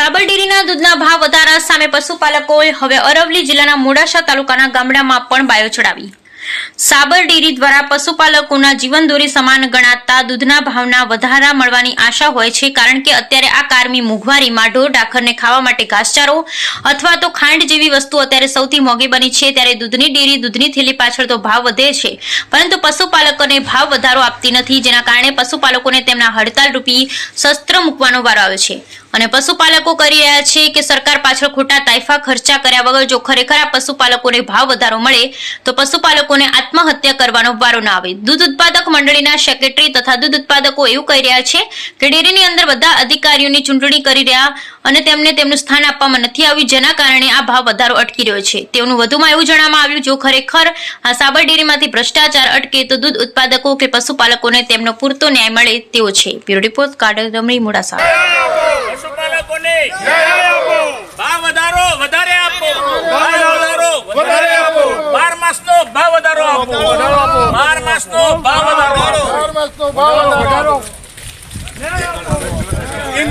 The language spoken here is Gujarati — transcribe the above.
સાબર ડેરીના દૂધના ભાવ વધારા સામે પશુપાલકોએ હવે અરવલ્લી જિલ્લાના મોડાસા તાલુકાના ગામડામાં પણ બાયો ચડાવી. સાબર ડેરી દ્વારા પશુપાલકોના જીવનદોરી સમાન ગણાતા દૂધના ભાવના વધારા મળવાની આશા હોય છે કારણ કે અત્યારે આ કારમી મોંઘવારીમાં ઢોર ડાખરને ખાવા માટે ઘાસચારો અથવા તો ખાંડ જેવી વસ્તુ અત્યારે સૌથી મોંઘી બની છે. ત્યારે દૂધની ડેરી દૂધની થેલી પાછળ તો ભાવ વધે છે, પરંતુ પશુપાલકોને ભાવ વધારો આપતી નથી, જેના કારણે પશુપાલકોને તેમના હડતાલ રૂપી શસ્ત્ર મૂકવાનો વારો આવ્યો છે. અને પશુપાલકો કરી રહ્યા છે કે સરકાર પાછળ ખોટા તાઇફા ખર્ચા કર્યા વગર જો ખરેખર આ પશુપાલકોને ભાવ વધારો મળે, તો પશુપાલકોને આત્મહત્યા કરવાનો વારો ના આવે. દૂધ ઉત્પાદક મંડળીના સેક્રેટરી તથા દૂધ ઉત્પાદકો એવું કહી રહ્યા છે કે ડેરીની અંદર બધા અધિકારીઓની ચૂંટણી કરી રહ્યા અને તેમને તેમનું સ્થાન આપવામાં નથી આવ્યું, જેના કારણે આ ભાવ વધારો અટકી રહ્યો છે. તેઓનું વધુમાં એવું જણાવવામાં આવ્યું, જો ખરેખર આ સાબર ડેરીમાંથી ભ્રષ્ટાચાર અટકે, તો દૂધ ઉત્પાદકો કે પશુપાલકોને તેમનો પૂરતો ન્યાય મળે તેવો છે. Bureau report card Ramani Modasa. ભાવ વધારો વધારે આપો. ભાવ વધારો વધારે આપો. બાર માસનો ભાવ વધારો આપો. બાર માસનો ભાવ વધારો ચાર માસનો ભાવ વધારો. એ